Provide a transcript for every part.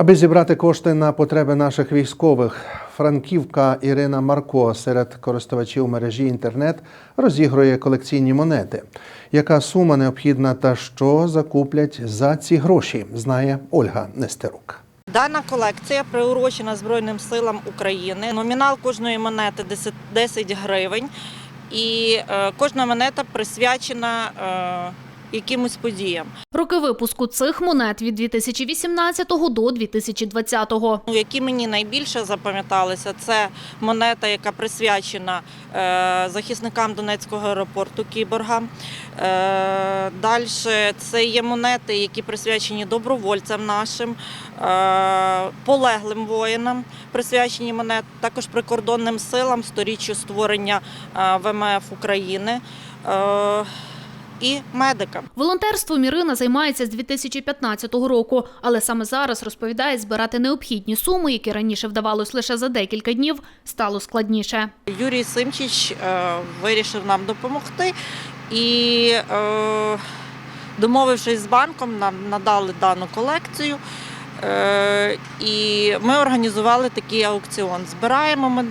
Аби зібрати кошти на потреби наших військових, Франківка Ірина Марко серед користувачів мережі інтернет розігрує колекційні монети. Яка сума необхідна та що закуплять за ці гроші, знає Ольга Нестерук. Дана колекція приурочена Збройним силам України. Номінал кожної монети 10 10 гривень, і е, кожна монета присвячена е, якимось подіям. Роки випуску цих монет від 2018 до 2020. Ну, Які мені найбільше запам'яталися, це монета, яка присвячена е, захисникам Донецького аеропорту Кіборга. Е, Далі це є монети, які присвячені добровольцям нашим, е, полеглим воїнам, присвячені монети, також прикордонним силам, сторіччю створення ВМФ України. І медикам. Волонтерством Ірина займається з 2015 року, але саме зараз розповідає, збирати необхідні суми, які раніше вдавалось лише за декілька днів, стало складніше. Юрій Симчич е, вирішив нам допомогти і, е, домовившись з банком, нам надали дану колекцію. Е, І ми організували такий аукціон. Збираємо ми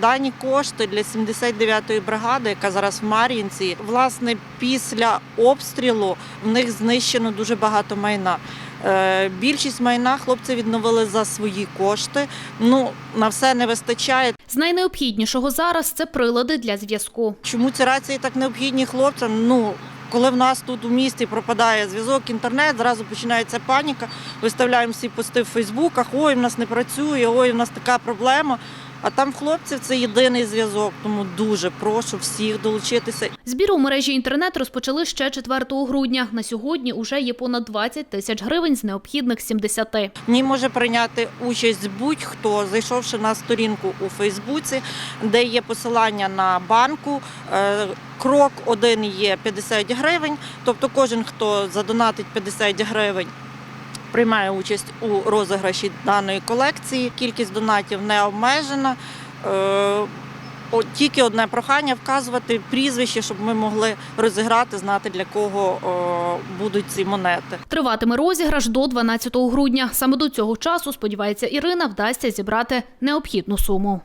дані кошти для 79-ї бригади, яка зараз в Мар'їнці. Власне, після обстрілу в них знищено дуже багато майна. Е, Більшість майна хлопці відновили за свої кошти. Ну на все не вистачає. З найнеобхіднішого зараз це прилади для зв'язку. Чому ці рації так необхідні хлопцям? Ну, коли в нас тут у місті пропадає зв'язок, інтернет, зразу починається паніка. Виставляємо всі пости в Фейсбуках, ой, в нас не працює, ой, в нас така проблема. А там хлопців це єдиний зв'язок, тому дуже прошу всіх долучитися. Збір у мережі інтернет розпочали ще 4 грудня. На сьогодні уже є понад 20 тисяч гривень з необхідних 70. В ній може прийняти участь будь-хто, зайшовши на сторінку у Фейсбуці, де є посилання на банку. Е, Крок один є 50 гривень. Тобто кожен, хто задонатить 50 гривень. Приймає участь у розіграші даної колекції. Кількість донатів не обмежена. Е, Тільки одне прохання вказувати прізвище, щоб ми могли розіграти, знати для кого будуть ці монети. Триватиме розіграш до 12 грудня. Саме до цього часу, сподівається Ірина, вдасться зібрати необхідну суму.